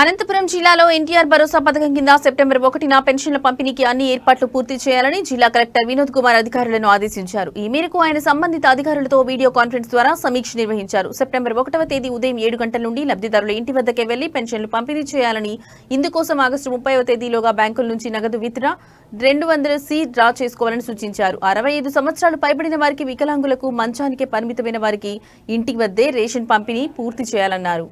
అనంతపురం జిల్లాలో ఎన్టీఆర్ భరోసా పథకం కింద సెప్టెంబర్ ఒకటిన పెన్షన్ల పంపిణీకి అన్ని ఏర్పాట్లు పూర్తి చేయాలని జిల్లా కలెక్టర్ వినోద్ కుమార్ అధికారులను ఆదేశించారు. ఈ మేరకు ఆయన సంబంధిత అధికారులతో వీడియో కాన్ఫరెన్స్ ద్వారా సమీక్ష నిర్వహించారు. సెప్టెంబర్ ఒకటవ తేదీ ఉదయం ఏడు గంటల నుండి లబ్దిదారుల ఇంటి వద్దకే వెళ్ళి పెన్షన్లు పంపిణీ చేయాలని ఇందుకోసం ఆగస్టు ముప్పైవ తేదీలోగా బ్యాంకుల నుంచి నగదు విత్డ్రా రెండు వందల సి డ్రా చేసుకోవాలని సూచించారు. అరవై ఐదు సంవత్సరాలు పైబడిన వారికి వికలాంగులకు మంచానికే పరిమితమైన వారికి ఇంటి వద్దే రేషన్ పంపిణీ పూర్తి చేయాలన్నారు.